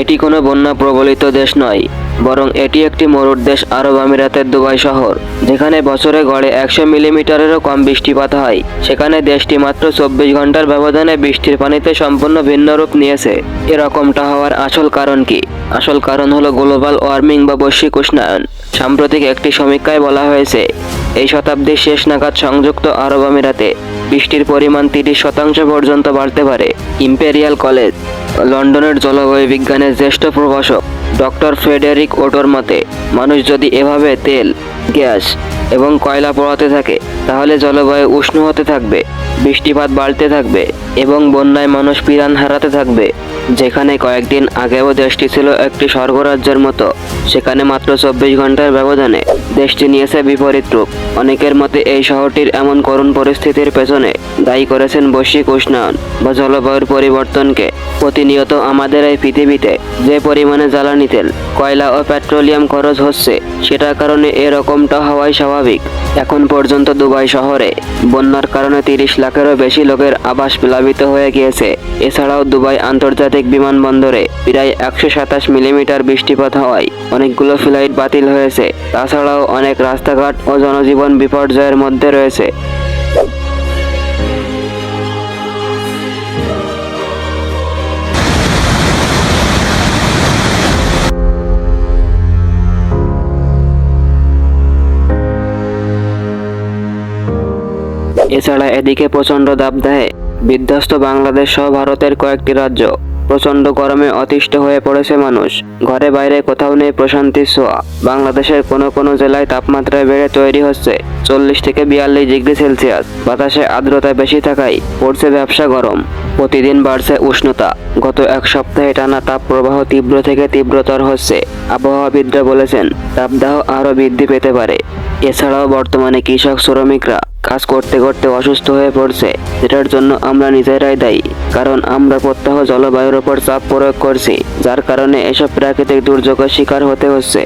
এটি কোনো বন্যা প্রবলিত দেশ নয়, বরং এটি একটি মরুর দেশ আরব আমিরাতের দুবাই শহর, যেখানে বছরে গড়ে একশো মিলিমিটারেরও কম বৃষ্টিপাত হয়। সেখানে দেশটি মাত্র চব্বিশ ঘণ্টার ব্যবধানে বৃষ্টির পানিতে সম্পূর্ণ ভিন্ন রূপ নিয়েছে। এরকমটা হওয়ার আসল কারণ কি? আসল কারণ হলো গ্লোবাল ওয়ার্মিং বা বৈশ্বিক উষ্ণায়ন, সাম্প্রতিক একটি সমীক্ষায় বলা হয়েছে। এই শতাব্দীর শেষ নাগাদ সংযুক্ত আরব আমিরাতে বৃষ্টির পরিমাণ তিরিশ শতাংশ পর্যন্ত বাড়তে পারে। ইম্পেরিয়াল কলেজ লন্ডনের জলবায়ু বিজ্ঞানের জ্যেষ্ঠ প্রভাষক ডক্টর ফ্রেডেরিক ওটোর মতে, মানুষ যদি এভাবে তেল, গ্যাস এবং কয়লা পোড়াতে থাকে, তাহলে জলবায়ু উষ্ণ হতে থাকবে, বৃষ্টিপাত বাড়তে থাকবে এবং বন্যায় মানুষ পিরান হারাতে থাকবে। যেখানে কয়েকদিন আগেও দেশটি ছিল একটি স্বর্গরাজ্যের মতো, সেখানে মাত্র চব্বিশ ঘণ্টার ব্যবধানে দেশটি নিয়েছে বিপরীত রূপ। অনেকের মতে, এই শহরটির এমন করুণ পরিস্থিতির পেছনে দায়ী করেছেন বৈশ্বিক উষ্ণায়ন বা জলবায়ুর পরিবর্তনকে। প্রতিনিয়ত আমাদের এই পৃথিবীতে যে পরিমাণে জ্বালানি তেল, কয়লা ও পেট্রোলিয়াম খরচ হচ্ছে, সেটার কারণে এরকমটা হওয়াই স্বাভাবিক। এখন পর্যন্ত দুবাই শহরে বন্যার কারণে তিরিশ লাখেরও বেশি লোকের আবাস প্লাবিত হয়ে গিয়েছে। এছাড়াও দুবাই আন্তর্জাতিক বিমানবন্দরে প্রায় একশো সাতাশ মিলিমিটার বৃষ্টিপাত হওয়ায় অনেকগুলো ফ্লাইট বাতিল হয়েছে। তাছাড়াও অনেক রাস্তাঘাট ও জনজীবন বিপর্যয়ের মধ্যে রয়েছে। এছাড়া এদিকে প্রচণ্ড দাবদাহে বিধ্বস্ত বাংলাদেশ সহ ভারতের কয়েকটি রাজ্য প্রচণ্ড গরমে অতিষ্ঠ হয়ে পড়েছে মানুষ। ঘরে বাইরে কোথাও নেই প্রশান্তির ছোঁয়া। বাংলাদেশের কোনো কোনো জেলায় তাপমাত্রা বেড়ে তৈরি হচ্ছে চল্লিশ থেকে বিয়াল্লিশ ডিগ্রি সেলসিয়াস। বাতাসে আর্দ্রতা বেশি থাকায় পড়ছে ব্যবসা গরম। প্রতিদিন বাড়ছে উষ্ণতা। গত এক সপ্তাহে টানা তাপ প্রবাহ তীব্র থেকে তীব্রতর হচ্ছে। আবহাওয়াবিদরা বলেছেন তাপদাহ আরও বৃদ্ধি পেতে পারে। এছাড়াও বর্তমানে কৃষক শ্রমিকরা কাজ করতে করতে অসুস্থ হয়ে পড়ছে। যেটার জন্য আমরা নিজেরাই দায়ী, কারণ আমরা প্রত্যহ জলবায়ুর ওপর চাপ প্রয়োগ করছি, যার কারণে এসব প্রাকৃতিক দুর্যোগের শিকার হতে হচ্ছে।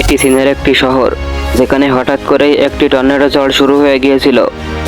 এটি চীনের একটি শহর। যেখানে হঠাৎ করেই একটি টর্নেডো ঝড় শুরু হয়ে গিয়েছিল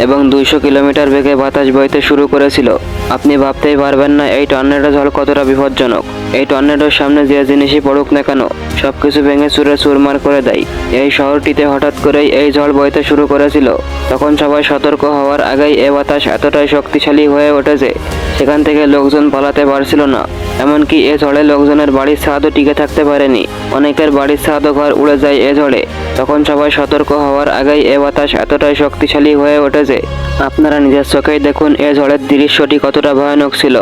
এবং দুইশো কিলোমিটার বেগে বাতাস বইতে শুরু করেছিল। আপনি ভাবতেই পারবেন না, এই টর্নেডো ঝড় কতটা বিপজ্জনক। এই টর্নেডোর সামনে যে জিনিসই পড়ুক না কেন সবকিছু ভেঙে চুরে চুরমার করে দেয়। এই শহরটিতে হঠাৎ করেই এই ঝড় বইতে শুরু করেছিল। তখন সবাই সতর্ক হওয়ার আগেই এ বাতাস এতটাই শক্তিশালী হয়ে ওঠেছে সেখান থেকে লোকজন পালাতে পারছিল না। এমনকি এ ঝড়ে লোকজনের বাড়ির ছাদও টিকে থাকতে পারেনি। অনেকের বাড়ির ছাদ ও ঘর উড়ে যায় এ ঝড়ে। তখন সবাই সতর্ক হওয়ার আগেই এ বাতাস এতটাই শক্তিশালী হয়ে ওঠেছে আপনারা নিজের চোখেই দেখুন এ ঝড়ের দৃশ্যটি কতটা ভয়ানক ছিল।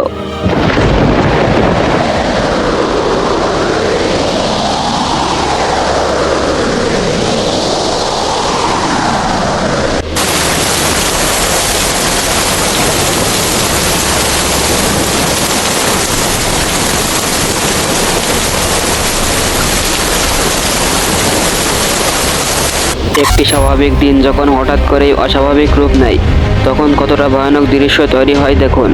একটি স্বাভাবিক দিন যখন হঠাৎ করেই অস্বাভাবিক রূপ নেয়, তখন কতটা ভয়ানক দৃশ্য তৈরি হয় দেখুন।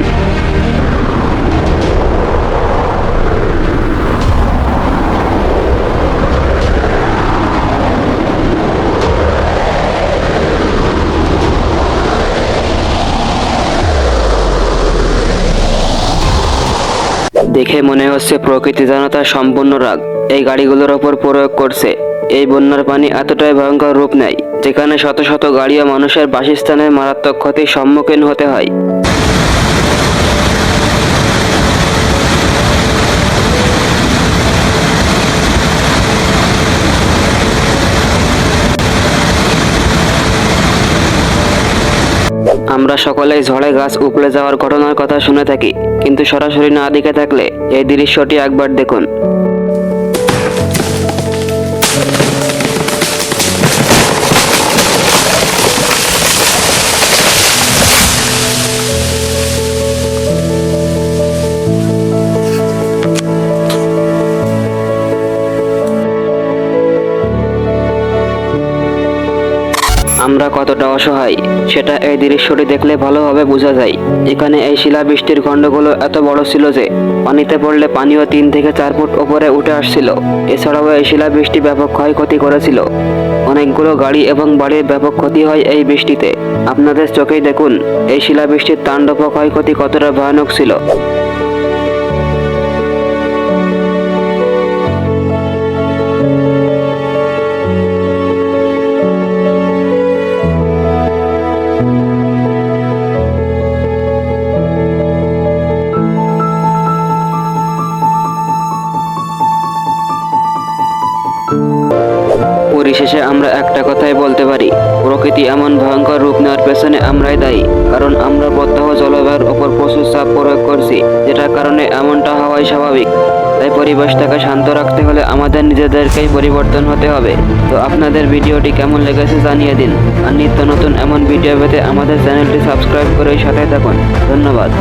দেখে মনে হচ্ছে প্রকৃতি যেন সম্পূর্ণ রাগ। এই গাড়িগুলোর ওপর প্রয়োগ করছে। এই বন্যার পানি এতটাই ভয়ঙ্কর রূপ নেয়, যেখানে শত শত গাড়ি ও মানুষের বাসস্থানের মারাত্মক ক্ষতির সম্মুখীন হতে হয়। আমরা সকলেই ঝড়ে গাছ উপড়ে যাওয়ার ঘটনার কথা শুনে থাকি, কিন্তু সরাসরি না দেখে থাকলে এই দৃশ্যটি একবার দেখুন। আমরা কতটা অসহায়, সেটা এই দৃশ্যটি দেখলে ভালোভাবে বোঝা যায়। এখানে এই শিলাবৃষ্টির খণ্ডগুলো এত বড় ছিল যে, পানিতে পড়লে পানিও তিন থেকে চার ফুট ওপরে উঠে আসছিল। এছাড়াও এই শিলাবৃষ্টি ব্যাপক ক্ষয়ক্ষতি করেছিল। অনেকগুলো গাড়ি এবং বাড়ির ব্যাপক ক্ষতি হয় এই বৃষ্টিতে। আপনাদের চোখেই দেখুন, এই শিলাবৃষ্টির তাণ্ডব ক্ষয়ক্ষতি কতটা ভয়ানক ছিল। পরিশেষে আমরা একটা কথাই বলতে পারি, প্রকৃতি এমন ভয়ঙ্কর রূপ নেওয়ার পেছনে আমরাই দায়ী, কারণ আমরা প্রত্যহ জলবায়ুর ওপর প্রচুর চাপ প্রয়োগ করছি, যেটার কারণে এমনটা হওয়াই স্বাভাবিক। তাই পরিবেশটাকে শান্ত রাখতে হলে আমাদের নিজেদেরকেই পরিবর্তন হতে হবে। তো আপনাদের ভিডিওটি কেমন লেগেছে জানিয়ে দিন, আর নিত্য নতুন এমন ভিডিও পেতে আমাদের চ্যানেলটি সাবস্ক্রাইব করে সাথে থাকুন। ধন্যবাদ।